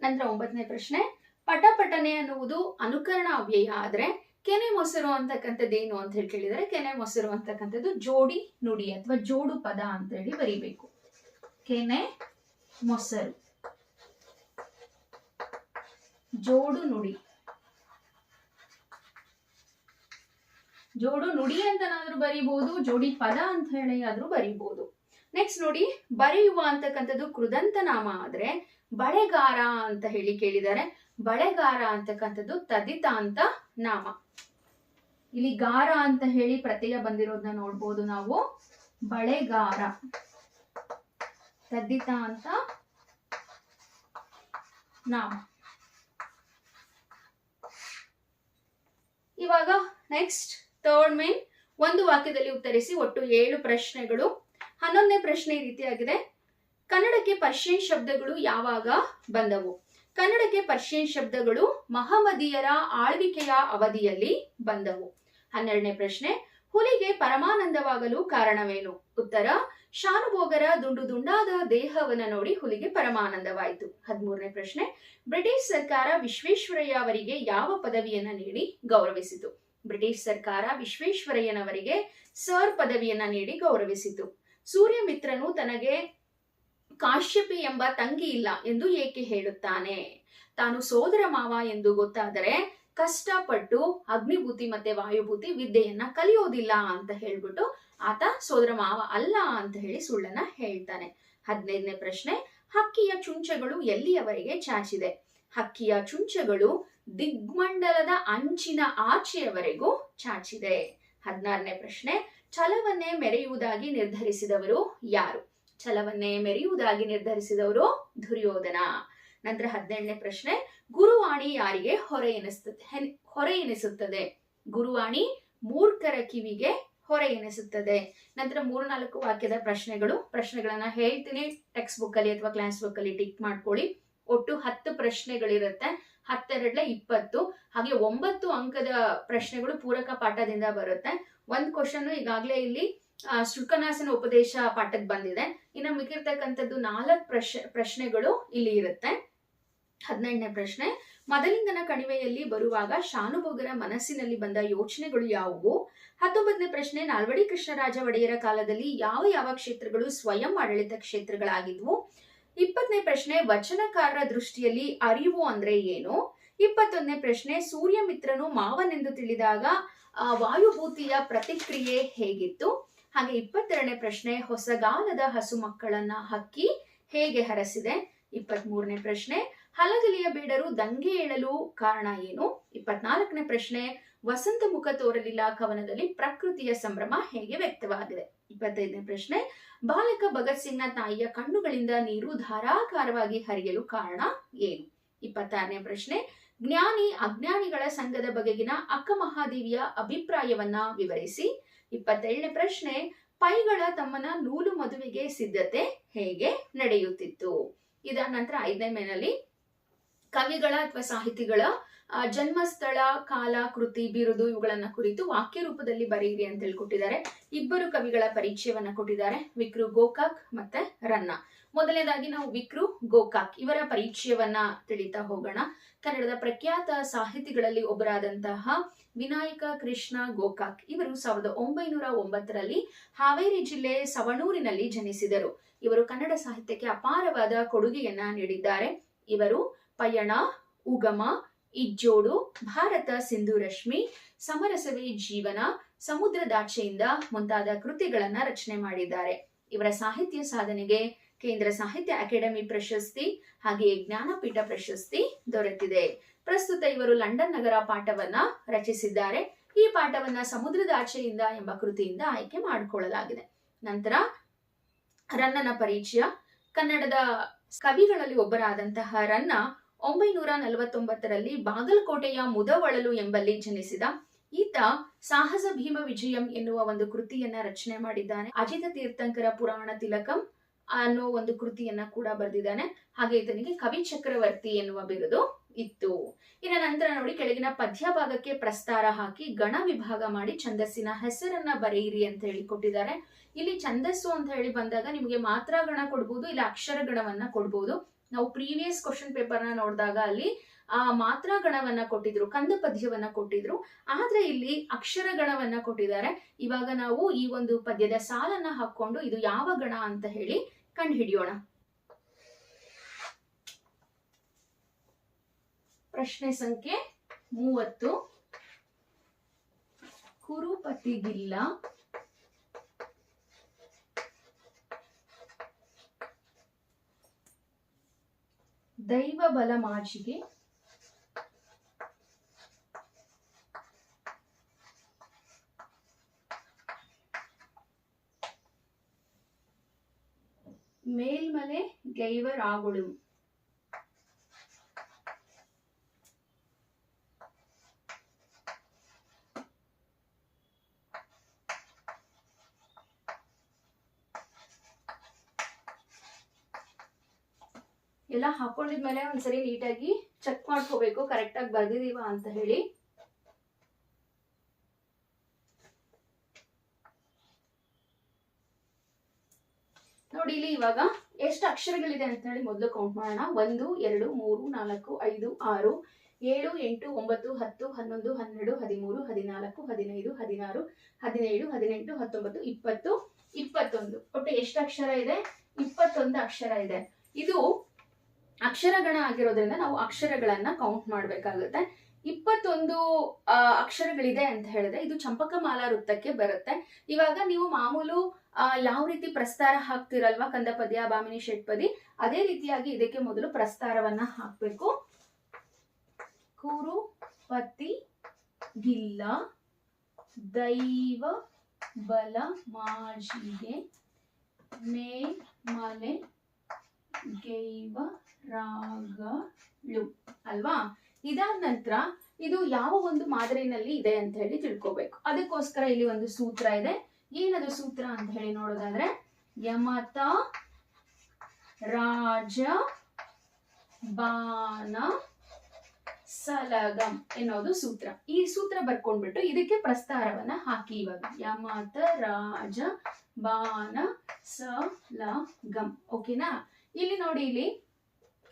ನಂತರ ಒಂಬತ್ತನೇ ಪ್ರಶ್ನೆ ಪಟಪಟನೆ ಅನ್ನುವುದು ಅನುಕರಣ ಅವ್ಯಯ ಆದ್ರೆ ಕೆನೆ ಮೊಸರು ಅಂತಕ್ಕಂಥದ್ದು ಏನು ಅಂತ ಹೇಳಿ ಕೇಳಿದರೆ ಕೆನೆ ಮೊಸರು ಅಂತಕ್ಕಂಥದ್ದು ಜೋಡಿ ನುಡಿ ಅಥವಾ ಜೋಡು ಪದ ಅಂತ ಹೇಳಿ ಬರೀಬೇಕು. ಕೆನೆ ಮೊಸರು. ಜೋಡು ನುಡಿ. ಜೋಡು ನುಡಿ ಅಂತನಾದ್ರೂ ಬರೀಬಹುದು ಜೋಡಿ ಪದ ಅಂತ ಹೇಳಿ ಆದ್ರೂ ಬರೀಬಹುದು ನೆಕ್ಸ್ಟ್ ನೋಡಿ, ಬರೆಯುವ ಅಂತಕ್ಕಂಥದ್ದು ಕೃದಂತ ನಾಮ ಆದ್ರೆ ಬಳೆಗಾರ ಅಂತ ಹೇಳಿ ಕೇಳಿದ್ದಾರೆ. ಬಳೆಗಾರ ಅಂತಕ್ಕಂಥದ್ದು ತದಿತ ಅಂತ ನಾಮ. ಇಲ್ಲಿ ಗಾರ ಅಂತ ಹೇಳಿ ಪ್ರತ್ಯಯ ಬಂದಿರೋದನ್ನ ನೋಡ್ಬೋದು ನಾವು. ಬಳೆಗಾರ. ತದ್ದಿತ ಅಂತ ನಾಮ. ಇವಾಗ ನೆಕ್ಸ್ಟ್ ಥರ್ಡ್ ಮೇನ್ ಒಂದು ವಾಕ್ಯದಲ್ಲಿ ಉತ್ತರಿಸಿ ಒಟ್ಟು ಏಳು ಪ್ರಶ್ನೆಗಳು. ಹನ್ನೊಂದನೇ ಪ್ರಶ್ನೆ ಈ ರೀತಿಯಾಗಿದೆ. ಕನ್ನಡಕ್ಕೆ ಪರ್ಷಿಯನ್ ಶಬ್ದಗಳು ಯಾವಾಗ ಬಂದವು? ಕನ್ನಡಕ್ಕೆ ಪರ್ಷಿಯನ್ ಶಬ್ದಗಳು ಮಹಮದಿಯರ ಆಳ್ವಿಕೆಯ ಅವಧಿಯಲ್ಲಿ ಬಂದವು. ಹನ್ನೆರಡನೇ ಪ್ರಶ್ನೆ ಹುಲಿಗೆ ಪರಮಾನಂದವಾಗಲು ಕಾರಣವೇನು? ಉತ್ತರ, ಶಾನುಭೋಗರ ದುಂಡು ದುಂಡಾದ ದೇಹವನ್ನ ನೋಡಿ ಹುಲಿಗೆ ಪರಮಾನಂದವಾಯಿತು. ಹದಿಮೂರನೇ ಪ್ರಶ್ನೆ, ಬ್ರಿಟಿಷ್ ಸರ್ಕಾರ ವಿಶ್ವೇಶ್ವರಯ್ಯ ಅವರಿಗೆ ಯಾವ ಪದವಿಯನ್ನ ನೀಡಿ ಗೌರವಿಸಿತು? ಬ್ರಿಟಿಷ್ ಸರ್ಕಾರ ವಿಶ್ವೇಶ್ವರಯ್ಯನವರಿಗೆ ಸರ್ ಪದವಿಯನ್ನ ನೀಡಿ ಗೌರವಿಸಿತು. ಸೂರ್ಯಮಿತ್ರನು ತನಗೆ ಕಾಶ್ಯಪಿ ಎಂಬ ತಂಗಿ ಇಲ್ಲ ಎಂದು ಏಕೆ ಹೇಳುತ್ತಾನೆ? ತಾನು ಸೋದರ ಮಾವ ಎಂದು ಗೊತ್ತಾದರೆ ಕಷ್ಟಪಟ್ಟು ಅಗ್ನಿಭೂತಿ ಮತ್ತೆ ವಾಯುಭೂತಿ ವಿದ್ಯೆಯನ್ನ ಕಲಿಯೋದಿಲ್ಲ ಅಂತ ಹೇಳ್ಬಿಟ್ಟು ಆತ ಸೋದರ ಮಾವ ಅಲ್ಲ ಅಂತ ಹೇಳಿ ಸುಳ್ಳನ್ನ ಹೇಳ್ತಾನೆ. ಹದಿನೈದನೇ ಪ್ರಶ್ನೆ, ಹಕ್ಕಿಯ ಚುಂಚಗಳು ಎಲ್ಲಿಯವರೆಗೆ ಚಾಚಿದೆ? ಹಕ್ಕಿಯ ಚುಂಚಗಳು ದಿಗ್ಮಂಡಲದ ಅಂಚಿನ ಆಚೆಯವರೆಗೂ ಚಾಚಿದೆ. ಹದಿನಾರನೇ ಪ್ರಶ್ನೆ, ಛಲವನ್ನೇ ಮೆರೆಯುವುದಾಗಿ ನಿರ್ಧರಿಸಿದವರು ಯಾರು? ಛಲವನ್ನೇ ಮೆರೆಯುವುದಾಗಿ ನಿರ್ಧರಿಸಿದವರು ದುರ್ಯೋಧನ. ನಂತರ ಹದಿನೇಳನೇ ಪ್ರಶ್ನೆ, ಗುರುವಾಣಿ ಯಾರಿಗೆ ಹೊರೆ ಎನಿಸುತ್ತದೆ ಹೆನ್- ಹೊರೆ ಎನಿಸುತ್ತದೆ? ಗುರುವಾಣಿ ಮೂರ್ಖರ ಕಿವಿಗೆ ಹೊರೆ ಎನಿಸುತ್ತದೆ. ನಂತರ ಮೂರು ನಾಲ್ಕು ವಾಕ್ಯದ ಪ್ರಶ್ನೆಗಳು, ಪ್ರಶ್ನೆಗಳನ್ನ ಹೇಳ್ತೀನಿ. ಟೆಕ್ಸ್ಟ್ ಬುಕ್ ಅಲ್ಲಿ ಅಥವಾ ಕ್ಲಾಸ್ ಬುಕ್ ಅಲ್ಲಿ ಟಿಕ್ ಮಾಡ್ಕೊಳ್ಳಿ. ಒಟ್ಟು ಹತ್ತು ಪ್ರಶ್ನೆಗಳಿರುತ್ತೆ. ಹತ್ತೆರಡ್ಲೆ ಇಪ್ಪತ್ತು. ಹಾಗೆ ಒಂಬತ್ತು ಅಂಕದ ಪ್ರಶ್ನೆಗಳು ಪೂರಕ ಪಾಠದಿಂದ ಬರುತ್ತೆ. ಒಂದ್ ಕ್ವಶನ್ ಈಗಾಗಲೇ ಇಲ್ಲಿ ಶುಕನಾಸನ ಉಪದೇಶ ಪಾಠಕ್ಕೆ ಬಂದಿದೆ. ಇನ್ನು ಮಿಕ್ಕಿರ್ತಕ್ಕಂಥದ್ದು ನಾಲ್ಕು ಪ್ರಶ್ ಪ್ರಶ್ನೆಗಳು ಇಲ್ಲಿ ಇರುತ್ತೆ. ಹದಿನೆಂಟನೇ ಪ್ರಶ್ನೆ, ಮದಲಿಂಗನ ಕಣಿವೆಯಲ್ಲಿ ಬರುವಾಗ ಶಾನುಭೋಗರ ಮನಸ್ಸಿನಲ್ಲಿ ಬಂದ ಯೋಚನೆಗಳು ಯಾವುವು? ಹತ್ತೊಂಬತ್ತನೇ ಪ್ರಶ್ನೆ, ನಾಲ್ವಡಿ ಕೃಷ್ಣರಾಜ ಒಡೆಯರ ಕಾಲದಲ್ಲಿ ಯಾವ ಯಾವ ಕ್ಷೇತ್ರಗಳು ಸ್ವಯಂ ಆಡಳಿತ ಕ್ಷೇತ್ರಗಳಾಗಿದ್ವು? ಇಪ್ಪತ್ತನೇ ಪ್ರಶ್ನೆ, ವಚನಕಾರರ ದೃಷ್ಟಿಯಲ್ಲಿ ಅರಿವು ಅಂದ್ರೆ ಏನು? ಇಪ್ಪತ್ತೊಂದನೇ ಪ್ರಶ್ನೆ ಸೂರ್ಯಮಿತ್ರನು ಮಾವನೆಂದು ತಿಳಿದಾಗ ವಾಯುಭೂತಿಯ ಪ್ರತಿಕ್ರಿಯೆ ಹೇಗಿತ್ತು? ಹಾಗೆ ಇಪ್ಪತ್ತೆರಡನೇ ಪ್ರಶ್ನೆ, ಹೊಸಗಾಲದ ಹಸು ಮಕ್ಕಳನ್ನ ಹಕ್ಕಿ ಹೇಗೆ ಹರಸಿದೆ? ಇಪ್ಪತ್ತ್ ಮೂರನೇ ಪ್ರಶ್ನೆ ಹಲಗಲಿಯ ಬೇಡರು ದಂಗೆ ಏಳಲು ಕಾರಣ ಏನು? ಇಪ್ಪತ್ನಾಲ್ಕನೇ ಪ್ರಶ್ನೆ, ವಸಂತ ಮುಖ ತೋರಲಿಲ್ಲ ಕವನದಲ್ಲಿ ಪ್ರಕೃತಿಯ ಸಂಭ್ರಮ ಹೇಗೆ ವ್ಯಕ್ತವಾಗಿದೆ? ಇಪ್ಪತ್ತೈದನೇ ಪ್ರಶ್ನೆ, ಬಾಲಕ ಭಗತ್ ಸಿಂಗ್ನ ತಾಯಿಯ ಕಣ್ಣುಗಳಿಂದ ನೀರು ಧಾರಾಕಾರವಾಗಿ ಹರಿಯಲು ಕಾರಣ ಏನು? ಇಪ್ಪತ್ತಾರನೇ ಪ್ರಶ್ನೆ, ಜ್ಞಾನಿ ಅಜ್ಞಾನಿಗಳ ಸಂಘದ ಬಗೆಗಿನ ಅಕ್ಕ ಮಹಾದೇವಿಯ ಅಭಿಪ್ರಾಯವನ್ನ ವಿವರಿಸಿ. ಇಪ್ಪತ್ತೇಳನೇ ಪ್ರಶ್ನೆ, ಪೈಗಳ ತಮ್ಮನ ನೂಲು ಮದುವೆಗೆ ಸಿದ್ಧತೆ ಹೇಗೆ ನಡೆಯುತ್ತಿತ್ತು? ಇದಾದ ನಂತರ ಐದನೇ ಮೇನಲ್ಲಿ ಕವಿಗಳ ಅಥವಾ ಸಾಹಿತಿಗಳ ಜನ್ಮಸ್ಥಳ, ಕಾಲ, ಕೃತಿ, ಬಿರುದು ಇವುಗಳನ್ನ ಕುರಿತು ವಾಕ್ಯ ರೂಪದಲ್ಲಿ ಬರೆಯಿರಿ ಅಂತ ಹೇಳ್ಕೊಟ್ಟಿದ್ದಾರೆ. ಇಬ್ಬರು ಕವಿಗಳ ಪರಿಚಯವನ್ನ ಕೊಟ್ಟಿದ್ದಾರೆ. ವಿಕ್ರು ಗೋಕಾಕ್ ಮತ್ತೆ ರನ್ನ. ಮೊದಲನೇದಾಗಿ ನಾವು ವಿಕ್ರು ಗೋಕಾಕ್. ಇವರ ಪರಿಚಯವನ್ನ ತಿಳಿತಾ ಹೋಗೋಣ. ಕನ್ನಡದ ಪ್ರಖ್ಯಾತ ಸಾಹಿತಿಗಳಲ್ಲಿ ಒಬ್ಬರಾದಂತಹ ವಿನಾಯಕ ಕೃಷ್ಣ ಗೋಕಾಕ್. ಇವರು ಸಾವಿರದ ಒಂಬೈನೂರ ಒಂಬತ್ತರಲ್ಲಿ ಹಾವೇರಿ ಜಿಲ್ಲೆ ಸವಣೂರಿನಲ್ಲಿ ಜನಿಸಿದರು. ಇವರು ಕನ್ನಡ ಸಾಹಿತ್ಯಕ್ಕೆ ಅಪಾರವಾದ ಕೊಡುಗೆಯನ್ನ ನೀಡಿದ್ದಾರೆ. ಇವರು ಪಯಣ, ಉಗಮ, ಇಜ್ಜೋಡು, ಭಾರತ ಸಿಂಧು ರಶ್ಮಿ, ಸಮರಸವೇ ಜೀವನ ಸಮುದ್ರದಾಚೆಯಿಂದ ಮುಂತಾದ ಕೃತಿಗಳನ್ನ ರಚನೆ ಮಾಡಿದ್ದಾರೆ. ಇವರ ಸಾಹಿತ್ಯ ಸಾಧನೆಗೆ ಕೇಂದ್ರ ಸಾಹಿತ್ಯ ಅಕಾಡೆಮಿ ಪ್ರಶಸ್ತಿ ಹಾಗೆಯೇ ಜ್ಞಾನಪೀಠ ಪ್ರಶಸ್ತಿ ದೊರೆತಿದೆ. ಪ್ರಸ್ತುತ ಇವರು ಲಂಡನ್ ನಗರ ಪಾಠವನ್ನ ರಚಿಸಿದ್ದಾರೆ. ಈ ಪಾಠವನ್ನ ಸಮುದ್ರದಾಚೆಯಿಂದ ಎಂಬ ಕೃತಿಯಿಂದ ಆಯ್ಕೆ ಮಾಡಿಕೊಳ್ಳಲಾಗಿದೆ. ನಂತರ ರನ್ನನ ಪರಿಚಯ ಕನ್ನಡದ ಕವಿಗಳಲ್ಲಿ ಒಬ್ಬರಾದಂತಹ ರನ್ನ ಒಂಬೈನೂರ ನಲವತ್ತೊಂಬತ್ತರಲ್ಲಿ ಬಾಗಲಕೋಟೆಯ ಮುದವಳಲು ಎಂಬಲ್ಲಿ ಜನಿಸಿದ ಈತ ಸಾಹಸ ಭೀಮ ವಿಜಯಂ ಎನ್ನುವ ಒಂದು ಕೃತಿಯನ್ನ ರಚನೆ ಮಾಡಿದ್ದಾನೆ. ಅಜಿತ ತೀರ್ಥಂಕರ ಪುರಾಣ ತಿಲಕಂ ಅನ್ನೋ ಒಂದು ಕೃತಿಯನ್ನ ಕೂಡ ಬರೆದಿದ್ದಾನೆ. ಹಾಗೆ ಈತನಿಗೆ ಕವಿ ಚಕ್ರವರ್ತಿ ಎನ್ನುವ ಬಿರುದು ಇತ್ತು. ಇನ್ನ ನಂತರ ನೋಡಿ ಕೆಳಗಿನ ಪದ್ಯ ಭಾಗಕ್ಕೆ ಪ್ರಸ್ತಾರ ಹಾಕಿ ಗಣ ವಿಭಾಗ ಮಾಡಿ ಛಂದಸ್ಸಿನ ಹೆಸರನ್ನ ಬರೆಯಿರಿ ಅಂತ ಹೇಳಿ ಕೊಟ್ಟಿದ್ದಾರೆ. ಇಲ್ಲಿ ಛಂದಸ್ಸು ಅಂತ ಹೇಳಿ ಬಂದಾಗ ನಿಮಗೆ ಮಾತ್ರ ಗಣ ಕೊಡ್ಬೋದು, ಇಲ್ಲ ಅಕ್ಷರ ಗಣವನ್ನ ಕೊಡ್ಬೋದು. ನಾವು ಪ್ರೀವಿಯಸ್ ಕ್ವಶನ್ ಪೇಪರ್ನ ನೋಡಿದಾಗ ಅಲ್ಲಿ, ಆ ಮಾತ್ರ ಗಣವನ್ನ ಕೊಟ್ಟಿದ್ರು, ಕಂದ ಪದ್ಯವನ್ನ ಕೊಟ್ಟಿದ್ರು. ಆದ್ರೆ ಇಲ್ಲಿ ಅಕ್ಷರ ಗಣವನ್ನ ಕೊಟ್ಟಿದ್ದಾರೆ. ಇವಾಗ ನಾವು ಈ ಒಂದು ಪದ್ಯದ ಸಾಲನ್ನ ಹಾಕೊಂಡು ಇದು ಯಾವ ಗಣ ಅಂತ ಹೇಳಿ ಕಂಡು ಹಿಡಿಯೋಣ ಪ್ರಶ್ನೆ ಸಂಖ್ಯೆ ಮೂವತ್ತು. ಕುರುಪತಿಗಿಲ್ಲ. ದೈವ ಬಲ ಮಾಜಿಗೆ ಮೇಲ್ಮಲೆ ಗೈವರಾಗುಳು. ಎಲ್ಲ ಹಾಕೊಂಡಿದ್ಮೇಲೆ ಒಂದ್ಸರಿ ನೀಟಾಗಿ ಚೆಕ್ ಮಾಡ್ಕೋಬೇಕು ಕರೆಕ್ಟಾಗಿ ಬರ್ದಿದೀವ ಅಂತ ಹೇಳಿ. ನೋಡಿ ಇಲ್ಲಿ ಇವಾಗ ಎಷ್ಟು ಅಕ್ಷರಗಳಿದೆ ಅಂತ ಹೇಳಿ ಮೊದಲು ಕೌಂಟ್ ಮಾಡೋಣ. ಒಂದು, ಎರಡು, ಮೂರು, ನಾಲ್ಕು, ಐದು, ಆರು, ಏಳು, ಎಂಟು, ಒಂಬತ್ತು, ಹತ್ತು, ಹನ್ನೊಂದು, ಹನ್ನೆರಡು, ಹದಿಮೂರು, ಹದಿನಾಲ್ಕು, ಹದಿನೈದು, ಹದಿನಾರು, ಹದಿನೇಳು, ಹದಿನೆಂಟು, ಹತ್ತೊಂಬತ್ತು, ಇಪ್ಪತ್ತು, ಇಪ್ಪತ್ತೊಂದು. ಒಟ್ಟು ಎಷ್ಟು ಅಕ್ಷರ ಇದೆ? ಇಪ್ಪತ್ತೊಂದು ಅಕ್ಷರ ಇದೆ. ಇದು ಅಕ್ಷರಗಣ ಆಗಿರೋದ್ರಿಂದ ನಾವು ಅಕ್ಷರಗಳನ್ನ ಕೌಂಟ್ ಮಾಡಬೇಕಾಗುತ್ತೆ. ಇಪ್ಪತ್ತೊಂದು ಅಕ್ಷರಗಳಿದೆ ಅಂತ ಹೇಳಿದ್ರೆ ಇದು ಚಂಪಕಮಾಲಾ ವೃತ್ತಕ್ಕೆ ಬರುತ್ತೆ. ಇವಾಗ ನೀವು ಮಾಮೂಲು ಯಾವ ರೀತಿ ಪ್ರಸ್ತಾರ ಹಾಕ್ತಿರಲ್ವಾ, ಕಂದಪದ್ಯ, ಬಾಮಿನಿ, ಷಟ್ಪದಿ, ಅದೇ ರೀತಿಯಾಗಿ ಇದಕ್ಕೆ ಮೊದಲು ಪ್ರಸ್ತಾರವನ್ನ ಹಾಕ್ಬೇಕು. ಕೂರು, ಪತಿ, ಗಿಲ್ಲ, ದೈವ, ಬಲ ಮಾಜಿಗೆ ಮೇ, ಮಲೆ, ಗೈವ ರಾಗಳು ಅಲ್ವಾ? ಇದಾದ ನಂತರ ಇದು ಯಾವ ಒಂದು ಮಾದರಿನಲ್ಲಿ ಇದೆ ಅಂತ ಹೇಳಿ ತಿಳ್ಕೊಬೇಕು. ಅದಕ್ಕೋಸ್ಕರ ಇಲ್ಲಿ ಒಂದು ಸೂತ್ರ ಇದೆ. ಏನದು ಸೂತ್ರ ಅಂತ ಹೇಳಿ ನೋಡೋದಾದ್ರೆ, ಯಮತ, ರಾಜ ಬಾನ ಸಲಗಂ ಎನ್ನೋದು ಸೂತ್ರ. ಈ ಸೂತ್ರ ಬರ್ಕೊಂಡ್ಬಿಟ್ಟು ಇದಕ್ಕೆ ಪ್ರಸ್ತಾರವನ್ನ ಹಾಕಿ ಇವಾಗ. ಯಮತ, ರಾಜ ಬಾನ ಸಲಗಂ. ಓಕೆನಾ? ಇಲ್ಲಿ ನೋಡಿ ಇಲ್ಲಿ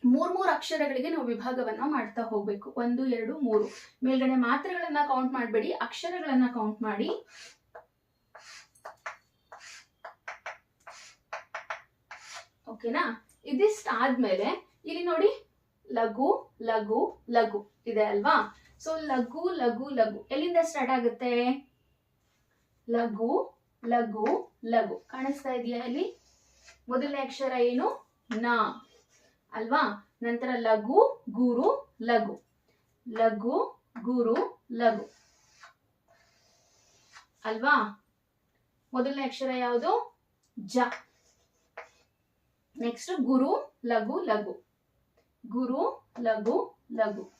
ಮೂರ್ ಮೂರು ಅಕ್ಷರಗಳಿಗೆ ನಾವು ವಿಭಾಗವನ್ನ ಮಾಡ್ತಾ ಹೋಗ್ಬೇಕು. ಒಂದು, ಎರಡು, ಮೂರು. ಮೇಲ್ಗಡೆ ಮಾತ್ರೆಗಳನ್ನ ಕೌಂಟ್ ಮಾಡಬೇಡಿ. ಅಕ್ಷರಗಳನ್ನ ಕೌಂಟ್ ಮಾಡಿ. ಓಕೆನಾ ಇದಿಷ್ಟ ಆದ್ಮೇಲೆ ಇಲ್ಲಿ ನೋಡಿ, ಲಘು ಲಘು ಲಘು ಇದೆ ಅಲ್ವಾ? ಸೊ ಲಘು ಲಘು ಲಘು. ಎಲ್ಲಿಂದ ಸ್ಟಾರ್ಟ್ ಆಗುತ್ತೆ? ಲಘು ಲಘು ಲಘು. ಕಾಣಿಸ್ತಾ ಇದೆಯಾ ಇಲ್ಲಿ? ಮೊದಲನೇ ಅಕ್ಷರ ಏನು? ನ. ಅಲ್ವಾ? ನಂತರ ಲಘು, ಗುರು, ಲಘು. ಲಘು, ಗುರು, ಲಘು. ಅಲ್ವಾ? ಮೊದಲನೇ ಅಕ್ಷರ ಯಾವುದು? ಜ. ನೆಕ್ಸ್ಟ್ ಗುರು, ಲಘು ಲಘು. ಗುರು, ಲಘು ಲಘು.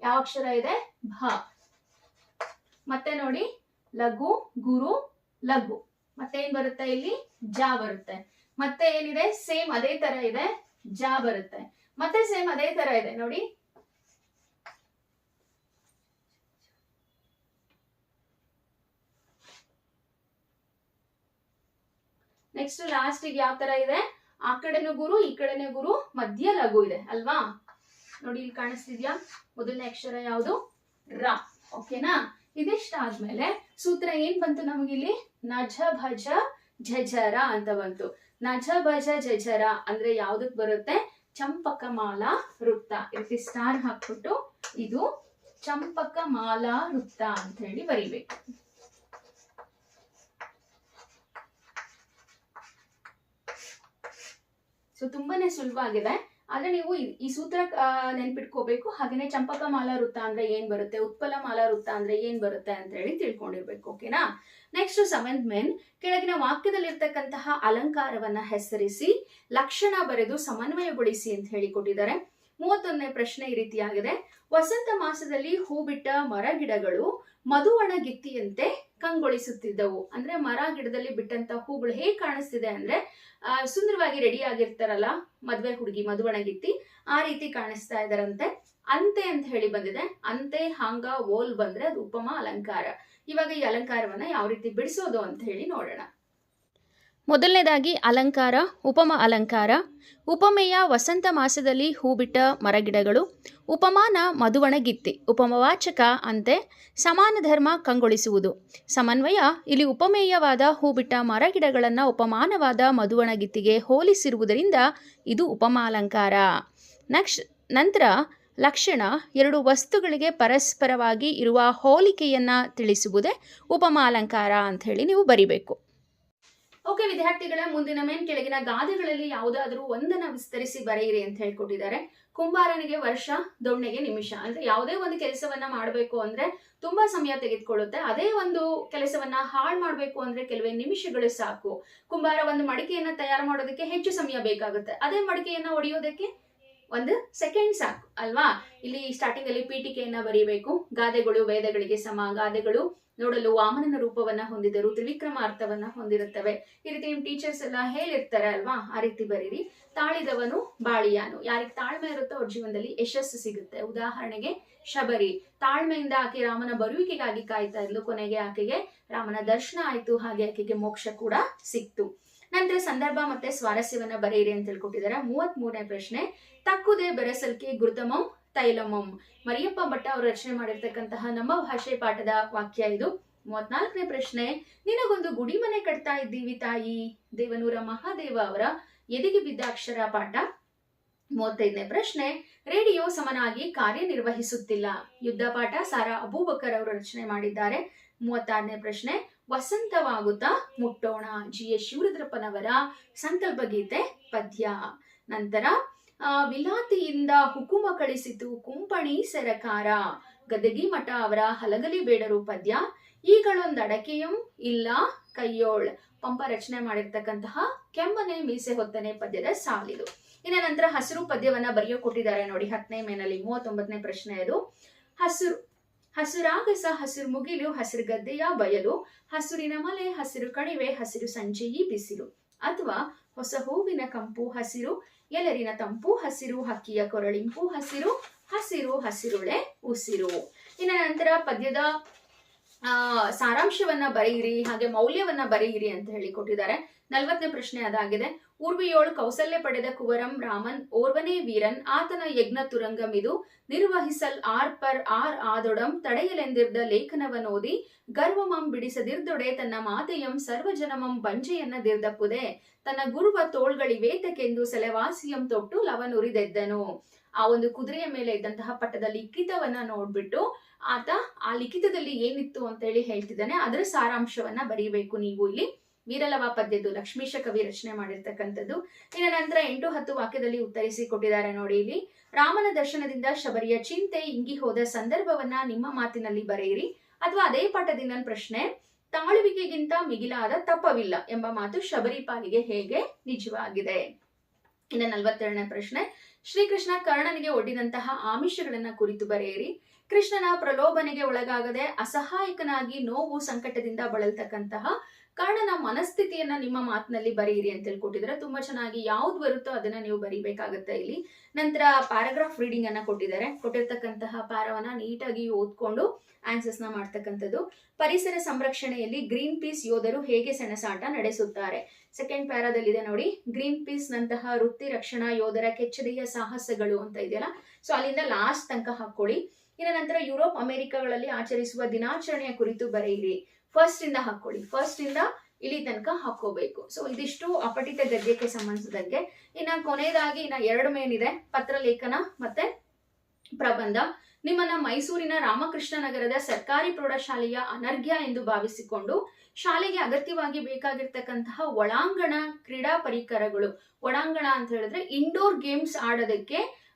ಯಾವ ಅಕ್ಷರ ಇದೆ? ಭ. ಮತ್ತೆ ನೋಡಿ. ಲಘು, ಗುರು, ಲಘು. ಮತ್ತೆ ಏನ್ ಬರುತ್ತೆ ಇಲ್ಲಿ? ಜ ಬರುತ್ತೆ. ಮತ್ತೆ ಏನಿದೆ? ಸೇಮ್ ಅದೇ ತರ ಇದೆ. ಜಾ ಬರುತ್ತೆ. ಮತ್ತೆ ಸೇಮ್ ಅದೇ ತರ ಇದೆ. ನೋಡಿ. ನೆಕ್ಸ್ಟ್ ಲಾಸ್ಟ್ ಯಾವ ತರ ಇದೆ? ಆ ಕಡೆನೂ ಗುರು, ಈ ಕಡೆನೂ ಗುರು, ಮಧ್ಯ ಲಘು ಇದೆ. ಅಲ್ವಾ? ನೋಡಿ, ಇಲ್ಲಿ ಕಾಣಿಸ್ತಿದ್ಯಾ? ಮೊದಲನೇ ಅಕ್ಷರ ಯಾವುದು? ರ. ಓಕೆನಾ ಇದಿಷ್ಟ ಆದ್ಮೇಲೆ ಸೂತ್ರ ಏನ್ ಬಂತು ನಮಗಿಲ್ಲಿ? ನಜ ಭಜ ಝಜರ ಅಂತ ಬಂತು. ನಜ ಭಜ ಜಜರ ಅಂದ್ರೆ ಯಾವ್ದಕ್ ಬರುತ್ತೆ? ಚಂಪಕ ಮಾಲಾ ವೃತ್ತ. ರೀತಿ ಸ್ಟಾರ್ ಹಾಕ್ಬಿಟ್ಟು ಇದು ಚಂಪಕಮಾಲ ವೃತ್ತ ಅಂತ ಹೇಳಿ ಬರಿಬೇಕು. ಸೊ ತುಂಬಾನೇ ಸುಲಭ ಆಗಿದೆ. ಆದ್ರೆ ನೀವು ಈ- ಸೂತ್ರ ನೆನ್ಪಿಟ್ಕೋಬೇಕು. ಹಾಗೇನೆ ಚಂಪಕ ಮಾಲಾ ವೃತ್ತ ಅಂದ್ರೆ ಏನ್ ಬರುತ್ತೆ? ಉತ್ಪಲ ಮಾಲಾ ವೃತ್ತ ಅಂದ್ರೆ ಏನ್ ಬರುತ್ತೆ ಅಂತ ಹೇಳಿ ತಿಳ್ಕೊಂಡಿರ್ಬೇಕು ಓಕೆನಾ ನೆಕ್ಸ್ಟ್ ಸೆವೆಂತ್ ಮೆನ್ ಕೆಳಗಿನ ವಾಕ್ಯದಲ್ಲಿರ್ತಕ್ಕಂತಹ ಅಲಂಕಾರವನ್ನ ಹೆಸರಿಸಿ, ಲಕ್ಷಣ ಬರೆದು ಸಮನ್ವಯಗೊಳಿಸಿ ಅಂತ ಹೇಳಿ ಕೊಟ್ಟಿದ್ದಾರೆ. ಮೂವತ್ತೊಂದನೇ ಪ್ರಶ್ನೆ ಈ ರೀತಿಯಾಗಿದೆ. ವಸಂತ ಮಾಸದಲ್ಲಿ ಹೂ ಬಿಟ್ಟ ಮರ ಗಿಡಗಳು ಮಧುವಣಗಿತ್ತಿಯಂತೆ ಕಂಗೊಳಿಸುತ್ತಿದ್ದವು. ಅಂದ್ರೆ ಮರ ಗಿಡದಲ್ಲಿ ಬಿಟ್ಟಂತ ಹೂಗಳು ಹೇಗ್ ಕಾಣಿಸ್ತಿದೆ ಅಂದ್ರೆ ಸುಂದರವಾಗಿ ರೆಡಿ ಆಗಿರ್ತಾರಲ್ಲ, ಮದ್ವೆ ಹುಡುಗಿ ಮಧುವಣಗಿತ್ತಿ, ಆ ರೀತಿ ಕಾಣಿಸ್ತಾ ಇದಾರಂತೆ ಅಂತೆ ಅಂತ ಹೇಳಿ ಬಂದಿದೆ. ಅಂತೆ, ಹಾಂಗ, ಓಲ್ ಬಂದ್ರೆ ಅದು ಉಪಮ, ಅಲಂಕಾರ. ಇವಾಗ ಈ ಅಲಂಕಾರವನ್ನ ಯಾವ ರೀತಿ ಬಿಡಿಸೋದು ಅಂತ ಹೇಳಿ ನೋಡೋಣ. ಮೊದಲನೇದಾಗಿ ಅಲಂಕಾರ, ಉಪಮ ಅಲಂಕಾರ. ಉಪಮೇಯ ವಸಂತ ಮಾಸದಲ್ಲಿ ಹೂಬಿಟ್ಟ ಮರಗಿಡಗಳು. ಉಪಮಾನ ಮಧುವಣಗಿತ್ತಿ, ಉಪಮವಾಚಕ ಅಂತೆ ಸಮಾನ ಧರ್ಮ ಕಂಗೊಳಿಸುವುದು. ಸಮನ್ವಯ, ಇಲ್ಲಿ ಉಪಮೇಯವಾದ ಹೂಬಿಟ್ಟ ಮರಗಿಡಗಳನ್ನು ಉಪಮಾನವಾದ ಮಧುವಣಗಿತ್ತಿಗೆ ಹೋಲಿಸಿರುವುದರಿಂದ ಇದು ಉಪಮಾಲಂಕಾರ ನಕ್ಷ, ನಂತರ ಲಕ್ಷಣ, ಎರಡು ವಸ್ತುಗಳಿಗೆ ಪರಸ್ಪರವಾಗಿ ಇರುವ ಹೋಲಿಕೆಯನ್ನು ತಿಳಿಸುವುದೇ ಉಪಮಾಲಂಕಾರ ಅಂಥೇಳಿ ನೀವು ಬರಿಬೇಕು. ಓಕೆ, ವಿದ್ಯಾರ್ಥಿಗಳ ಮುಂದಿನ ಮೇನ್ ಕೆಳಗಿನ ಗಾದೆಗಳಲ್ಲಿ ಯಾವುದಾದ್ರೂ ಒಂದನ್ನ ವಿಸ್ತರಿಸಿ ಬರೆಯಿರಿ ಅಂತ ಹೇಳ್ಕೊಟ್ಟಿದ್ದಾರೆ. ಕುಂಬಾರನಿಗೆ ವರ್ಷ, ದೊಣ್ಣೆಗೆ ನಿಮಿಷ. ಅಂದ್ರೆ ಯಾವುದೇ ಒಂದು ಕೆಲಸವನ್ನ ಮಾಡಬೇಕು ಅಂದ್ರೆ ತುಂಬಾ ಸಮಯ ತೆಗೆದುಕೊಳ್ಳುತ್ತೆ. ಅದೇ ಒಂದು ಕೆಲಸವನ್ನ ಹಾಳು ಮಾಡಬೇಕು ಅಂದ್ರೆ ಕೆಲವೇ ನಿಮಿಷಗಳು ಸಾಕು. ಕುಂಬಾರ ಒಂದು ಮಡಿಕೆಯನ್ನ ತಯಾರು ಮಾಡೋದಕ್ಕೆ ಹೆಚ್ಚು ಸಮಯ ಬೇಕಾಗುತ್ತೆ. ಅದೇ ಮಡಿಕೆಯನ್ನ ಒಡೆಯೋದಕ್ಕೆ ಒಂದು ಸೆಕೆಂಡ್ ಸಾಕು, ಅಲ್ವಾ? ಇಲ್ಲಿ ಸ್ಟಾರ್ಟಿಂಗ್ ಅಲ್ಲಿ ಪೀಠಿಕೆಯನ್ನ ಬರೀಬೇಕು. ಗಾದೆಗಳು, ವೇದಗಳಿಗೆ ಸಮ, ಗಾದೆಗಳು ನೋಡಲು ವಾಮನನ ರೂಪವನ್ನ ಹೊಂದಿದರು ತ್ರಿವಿಕ್ರಮ ಅರ್ಥವನ್ನ ಹೊಂದಿರುತ್ತವೆ. ಈ ರೀತಿ ನಿಮ್ ಟೀಚರ್ಸ್ ಎಲ್ಲ ಹೇಳಿರ್ತಾರೆ ಅಲ್ವಾ? ಆ ರೀತಿ ಬರೀರಿ. ತಾಳಿದವನು ಬಾಳಿಯಾನು. ಯಾರಿಗೆ ತಾಳ್ಮೆ ಇರುತ್ತೋ ಅವ್ರ ಜೀವನದಲ್ಲಿ ಯಶಸ್ಸು ಸಿಗುತ್ತೆ. ಉದಾಹರಣೆಗೆ ಶಬರಿ. ತಾಳ್ಮೆಯಿಂದ ಆಕೆ ರಾಮನ ಬರುವಿಕೆಗಾಗಿ ಕಾಯ್ತಾ ಇದ್ಲು. ಕೊನೆಗೆ ಆಕೆಗೆ ರಾಮನ ದರ್ಶನ ಆಯ್ತು. ಹಾಗೆ ಆಕೆಗೆ ಮೋಕ್ಷ ಕೂಡ ಸಿಕ್ತು. ನಂತರ ಸಂದರ್ಭ ಮತ್ತೆ ಸ್ವಾರಸ್ಯವನ್ನ ಬರೆಯಿರಿ ಅಂತ ಹೇಳ್ಕೊಟ್ಟಿದ್ದಾರೆ. ಮೂವತ್ತ್ ಮೂರನೇ ಪ್ರಶ್ನೆ, ತಕ್ಕುದೇ ಬೆರೆಸಲ್ಕೆ ಗುರುತಮಂ ತೈಲಮಂ ಮರಿಯಪ್ಪ ಭಟ್ಟ ಅವರು ರಚನೆ ಮಾಡಿರ್ತಕ್ಕಂತಹ ನಮ್ಮ ಭಾಷೆ ಪಾಠದ ವಾಕ್ಯ ಇದು. ಮೂವತ್ನಾಲ್ಕನೇ ಪ್ರಶ್ನೆ, ನಿನಗೊಂದು ಗುಡಿ ಮನೆ ಕಟ್ತಾ ಇದ್ದೀವಿ ತಾಯಿ. ದೇವನೂರ ಮಹಾದೇವ ಅವರ ಎದೆಗೆ ಬಿದ್ದ ಅಕ್ಷರ ಪಾಠ. ಮೂವತ್ತೈದನೇ ಪ್ರಶ್ನೆ, ರೇಡಿಯೋ ಸಮನಾಗಿ ಕಾರ್ಯನಿರ್ವಹಿಸುತ್ತಿಲ್ಲ. ಯುದ್ಧ ಪಾಠ ಸಾರಾ ಅಬೂಬಕರ್ ಅವರು ರಚನೆ ಮಾಡಿದ್ದಾರೆ. ಮೂವತ್ತಾರನೇ ಪ್ರಶ್ನೆ, ವಸಂತವಾಗುತ್ತಾ? ಮುಟ್ಟೋಣ. ಜಿ ಎಸ್ ಶಿವರುದ್ರಪ್ಪನವರ ಸಂಕಲ್ಪ ಗೀತೆ ಪದ್ಯ. ನಂತರ ವಿಲಾತಿಯಿಂದ ಹುಕುಮ ಕಳಿಸಿತು ಕುಂಪಣಿ ಸರಕಾರ. ಗದಗಿ ಮಠ ಅವರ ಹಲಗಲಿ ಬೇಡರು ಪದ್ಯ. ಈಗಳೊಂದಡಕೆಯಂ ಇಲ್ಲ ಕೈಯೋಳ್. ಪಂಪ ರಚನೆ ಮಾಡಿರ್ತಕ್ಕಂತಹ ಕೆಮ್ಮನೆ ಮೀಸೆ ಹೊತ್ತನೆ ಪದ್ಯದ ಸಾಲಿದು. ಇನ್ನ ನಂತರ ಹಸಿರು ಪದ್ಯವನ್ನ ಬರೆಯೋ ಕೊಟ್ಟಿದ್ದಾರೆ ನೋಡಿ ಹತ್ತನೇ ಮೇನಲ್ಲಿ ಮೂವತ್ತೊಂಬತ್ತನೇ ಪ್ರಶ್ನೆ ಅದು. ಹಸಿರು, ಹಸಿರಾಗಸ ಹಸಿರು ಮುಗಿಲು, ಹಸಿರು ಗದ್ದೆಯ ಬಯಲು. ಹಸಿರಿನ ಮಲೆ, ಹಸಿರು ಕಣಿವೆ, ಹಸಿರು ಸಂಜೆಯಿ ಬಿಸಿಲು. ಅಥವಾ ಹೊಸ ಹೂವಿನ ಕಂಪು ಹಸಿರು. ಎಲರಿನ ತಂಪು, ಹಸಿರು, ಹಕ್ಕಿಯ ಕೊರಳಿಂಪು, ಹಸಿರು ಹಸಿರು, ಹಸಿರುಳೆ, ಉಸಿರು. ಇನ್ನ ನಂತರ ಪದ್ಯದ, ಆ, ಸಾರಾಂಶವನ್ನ ಬರೆಯಿರಿ, ಹಾಗೆ ಮೌಲ್ಯವನ್ನ ಬರೆಯಿರಿ ಅಂತ ಹೇಳಿ ಕೊಟ್ಟಿದ್ದಾರೆ ನಲ್ವತ್ತನೇ ಪ್ರಶ್ನೆ ಅದಾಗಿದೆ. ಊರ್ವಿಯೋಳು ಕೌಸಲ್ಯ ಪಡೆದ ಕುವರಂ ರಾಮನ್, ಓರ್ವನೇ ವೀರನ್, ಆತನ ಯಜ್ಞ ತುರಂಗಮಿದು ನಿರ್ವಹಿಸಲ್ ಆರ್ ಪರ್ ಆರ್ ಆದೊಡಂ, ತಡೆಯಲೆಂದಿರ್ದ ಲೇಖನವನೋದಿ. ಗರ್ವಮಂ ಬಿಡಿಸದಿರ್ದೊಡೆ ತನ್ನ ಮಾತೆಯಂ ಸರ್ವಜನಮಂ ಬಂಜೆಯನ್ನ ದಿರ್ದಪ್ಪುದೆ ತನ್ನ ಗುರುವ ತೋಳ್ಗಳಿವೇತಕೆಂದು ಸೆಲೆವಾಸಿಯಂ ತೊಟ್ಟು ಲವನುರಿದೆದ್ದನು. ಆ ಒಂದು ಕುದುರೆಯ ಮೇಲೆ ಇದ್ದಂತಹ ಪಟ್ಟದ ಲಿಖಿತವನ್ನ ನೋಡ್ಬಿಟ್ಟು ಆತ ಆ ಲಿಖಿತದಲ್ಲಿ ಏನಿತ್ತು ಅಂತ ಹೇಳಿ ಹೇಳ್ತಿದ್ದಾನೆ. ಅದರ ಸಾರಾಂಶವನ್ನ ಬರೀಬೇಕು ನೀವು ಇಲ್ಲಿ. ವೀರಲವ ಪದ್ಯದ್ದು ಲಕ್ಷ್ಮೀಶ ಕವಿ ರಚನೆ ಮಾಡಿರ್ತಕ್ಕಂಥದ್ದು. ಇನ್ನು ನಂತರ ಎಂಟು ಹತ್ತು ವಾಕ್ಯದಲ್ಲಿ ಉತ್ತರಿಸಿ ಕೊಟ್ಟಿದ್ದಾರೆ ನೋಡಿ ಇಲ್ಲಿ. ರಾಮನ ದರ್ಶನದಿಂದ ಶಬರಿಯ ಚಿಂತೆ ಇಂಗಿ ಹೋದ ಸಂದರ್ಭವನ್ನ ನಿಮ್ಮ ಮಾತಿನಲ್ಲಿ ಬರೆಯಿರಿ. ಅಥವಾ ಅದೇ ಪಾಠದಿಂದ ಪ್ರಶ್ನೆ, ತಾಳುವಿಕೆಗಿಂತ ಮಿಗಿಲಾದ ತಪ್ಪವಿಲ್ಲ ಎಂಬ ಮಾತು ಶಬರಿ ಪಾಲಿಗೆ ಹೇಗೆ ನಿಜವಾಗಿದೆ? ಇನ್ನು ನಲವತ್ತೆರಡನೇ ಪ್ರಶ್ನೆ, ಶ್ರೀಕೃಷ್ಣ ಕರ್ಣನಿಗೆ ಒಡ್ಡಿದಂತಹ ಆಮಿಷಗಳನ್ನ ಕುರಿತು ಬರೆಯಿರಿ. ಕೃಷ್ಣನ ಪ್ರಲೋಭನೆಗೆ ಒಳಗಾಗದೆ ಅಸಹಾಯಕನಾಗಿ ನೋವು ಸಂಕಟದಿಂದ ಬಳಲ್ತಕ್ಕಂತಹ ಕರ್ಣನ ಮನಸ್ಥಿತಿಯನ್ನ ನಿಮ್ಮ ಮಾತಿನಲ್ಲಿ ಬರೆಯಿರಿ ಅಂತ ಹೇಳ್ಕೊಟ್ಟಿದ್ರೆ ತುಂಬಾ ಚೆನ್ನಾಗಿ ಯಾವ್ದು ಬರುತ್ತೋ ಅದನ್ನ ನೀವು ಬರೀಬೇಕಾಗತ್ತೆ ಇಲ್ಲಿ. ನಂತರ ಪ್ಯಾರಾಗ್ರಾಫ್ ರೀಡಿಂಗ್ ಅನ್ನ ಕೊಟ್ಟಿದ್ದಾರೆ. ಕೊಟ್ಟಿರ್ತಕ್ಕಂತಹ ಪಾರವನ್ನ ನೀಟಾಗಿ ಓದ್ಕೊಂಡು ಆನ್ಸರ್ಸ್ನ ಮಾಡ್ತಕ್ಕಂಥದ್ದು. ಪರಿಸರ ಸಂರಕ್ಷಣೆಯಲ್ಲಿ ಗ್ರೀನ್ ಪೀಸ್ ಯೋಧರು ಹೇಗೆ ಸೆಣಸಾಟ ನಡೆಸುತ್ತಾರೆ? ಸೆಕೆಂಡ್ ಪ್ಯಾರಾದಲ್ಲಿದೆ ನೋಡಿ. ಗ್ರೀನ್ ಪೀಸ್ ನಂತಹ ವೃತ್ತಿ ರಕ್ಷಣಾ ಯೋಧರ ಕೆಚ್ಚದೆಯ ಸಾಹಸಗಳು ಅಂತ ಇದೆಯಲ್ಲ? ಸೊ ಅಲ್ಲಿಂದ ಲಾಸ್ಟ್ ತನಕ ಹಾಕೊಳ್ಳಿ ಇನ್ನು ನಂತರ ಯುರೋಪ್, ಅಮೆರಿಕಗಳಲ್ಲಿ ಆಚರಿಸುವ ದಿನಾಚರಣೆಯ ಕುರಿತು ಬರೆಯಿರಿ. ಫಸ್ಟ್ ಇಂದ ಹಾಕೊಳ್ಳಿ ಫಸ್ಟ್ ಇಂದ ಇಲ್ಲಿ ತನಕ ಹಾಕೋಬೇಕು ಸೊ ಇದಿಷ್ಟು ಅಪಠಿತ ಗದ್ಯಕ್ಕೆ ಸಂಬಂಧಿಸಿದಂಗೆ. ಇನ್ನ ಕೊನೆಯದಾಗಿ ಇನ್ನ ಎರಡು ಮೇನ್ ಇದೆ. ಪತ್ರಲೇಖನ ಮತ್ತೆ ಪ್ರಬಂಧ. ನಿಮ್ಮನ್ನ ಮೈಸೂರಿನ ರಾಮಕೃಷ್ಣ ನಗರದ ಸರ್ಕಾರಿ ಪ್ರೌಢಶಾಲೆಯ ಅನರ್ಘ್ಯ ಎಂದು ಭಾವಿಸಿಕೊಂಡು ಶಾಲೆಗೆ ಅಗತ್ಯವಾಗಿ ಬೇಕಾಗಿರ್ತಕ್ಕಂತಹ ಒಳಾಂಗಣ ಕ್ರೀಡಾ ಪರಿಕರಗಳು. ಒಳಾಂಗಣ ಅಂತ ಹೇಳಿದ್ರೆ ಇಂಡೋರ್ ಗೇಮ್ಸ್ ಆಡೋದಕ್ಕೆ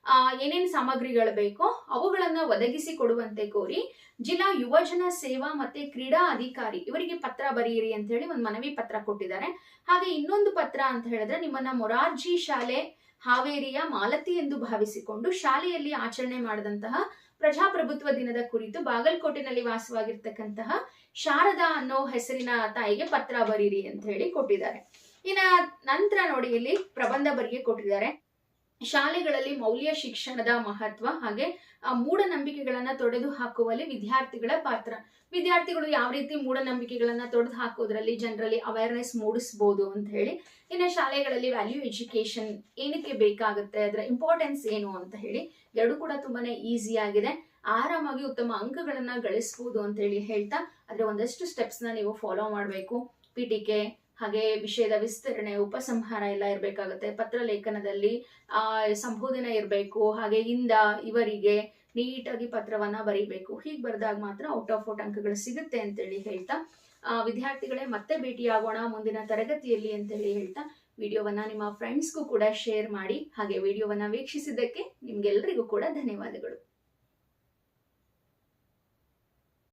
ಏನೇನ್ ಸಾಮಗ್ರಿಗಳು ಬೇಕೋ ಅವುಗಳನ್ನ ಒದಗಿಸಿ ಕೊಡುವಂತೆ ಕೋರಿ ಜಿಲ್ಲಾ ಯುವಜನ ಸೇವಾ ಮತ್ತೆ ಕ್ರೀಡಾ ಅಧಿಕಾರಿ ಇವರಿಗೆ ಪತ್ರ ಬರೆಯಿರಿ ಅಂತ ಹೇಳಿ ಒಂದು ಮನವಿ ಪತ್ರ ಕೊಟ್ಟಿದ್ದಾರೆ. ಹಾಗೆ ಇನ್ನೊಂದು ಪತ್ರ ಅಂತ ಹೇಳಿದ್ರೆ ನಿಮ್ಮನ್ನ ಮೊರಾರ್ಜಿ ಶಾಲೆ ಹಾವೇರಿಯ ಮಾಲತಿ ಎಂದು ಭಾವಿಸಿಕೊಂಡು ಶಾಲೆಯಲ್ಲಿ ಆಚರಣೆ ಮಾಡಿದಂತಹ ಪ್ರಜಾಪ್ರಭುತ್ವ ದಿನದ ಕುರಿತು ಬಾಗಲಕೋಟೆನಲ್ಲಿ ವಾಸವಾಗಿರ್ತಕ್ಕಂತಹ ಶಾರದಾ ಅನ್ನೋ ಹೆಸರಿನ ತಾಯಿಗೆ ಪತ್ರ ಬರೀರಿ ಅಂತ ಹೇಳಿ ಕೊಟ್ಟಿದ್ದಾರೆ. ಇನ್ನ ನಂತರ ನೋಡಿ ಇಲ್ಲಿ ಪ್ರಬಂಧ ಬರಿಗೆ ಕೊಟ್ಟಿದ್ದಾರೆ. ಶಾಲೆಗಳಲ್ಲಿ ಮೌಲ್ಯ ಶಿಕ್ಷಣದ ಮಹತ್ವ ಹಾಗೆ ಮೂಢನಂಬಿಕೆಗಳನ್ನ ತೊಡೆದು ಹಾಕುವಲ್ಲಿ ವಿದ್ಯಾರ್ಥಿಗಳ ಪಾತ್ರ. ವಿದ್ಯಾರ್ಥಿಗಳು ಯಾವ ರೀತಿ ಮೂಢನಂಬಿಕೆಗಳನ್ನ ತೊಡೆದು ಹಾಕೋದ್ರಲ್ಲಿ ಜನರಲ್ಲಿ ಅವೇರ್ನೆಸ್ ಮೂಡಿಸ್ಬೋದು ಅಂತ ಹೇಳಿ, ಇನ್ನು ಶಾಲೆಗಳಲ್ಲಿ ವ್ಯಾಲ್ಯೂ ಎಜುಕೇಶನ್ ಏನಕ್ಕೆ ಬೇಕಾಗುತ್ತೆ, ಅದರ ಇಂಪಾರ್ಟೆನ್ಸ್ ಏನು ಅಂತ ಹೇಳಿ, ಎರಡು ಕೂಡ ತುಂಬಾನೇ ಈಸಿ ಆಗಿದೆ. ಆರಾಮಾಗಿ ಉತ್ತಮ ಅಂಕಗಳನ್ನ ಗಳಿಸ್ಬೋದು ಅಂತ ಹೇಳಿ ಹೇಳ್ತಾ, ಅದ್ರ ಒಂದಷ್ಟು ಸ್ಟೆಪ್ಸ್ನ ನೀವು ಫಾಲೋ ಮಾಡಬೇಕು. ಪಿಟಿಕೆ ಹಾಗೆ ವಿಷಯದ ವಿಸ್ತರಣೆ, ಉಪಸಂಹಾರ ಎಲ್ಲ ಇರಬೇಕಾಗುತ್ತೆ. ಪತ್ರ ಲೇಖನದಲ್ಲಿ, ಆ, ಸಂಬೋಧನೆ ಇರಬೇಕು. ಹಾಗೆ ಇಂದ ಇವರಿಗೆ ನೀಟಾಗಿ ಪತ್ರವನ್ನ ಬರೀಬೇಕು. ಹೀಗೆ ಬರೆದಾಗ ಮಾತ್ರ ಔಟ್ ಆಫ್ ಔಟ್ ಅಂಕಗಳು ಸಿಗುತ್ತೆ ಅಂತೇಳಿ ಹೇಳ್ತಾ ವಿದ್ಯಾರ್ಥಿಗಳೇ ಮತ್ತೆ ಭೇಟಿಯಾಗೋಣ ಮುಂದಿನ ತರಗತಿಯಲ್ಲಿ ಅಂತೇಳಿ ಹೇಳ್ತಾ, ವಿಡಿಯೋವನ್ನ ನಿಮ್ಮ ಫ್ರೆಂಡ್ಸ್ಗೂ ಕೂಡ ಶೇರ್ ಮಾಡಿ, ಹಾಗೆ ವಿಡಿಯೋವನ್ನ ವೀಕ್ಷಿಸಿದ್ದಕ್ಕೆ ನಿಮ್ಗೆಲ್ರಿಗೂ ಕೂಡ ಧನ್ಯವಾದಗಳು.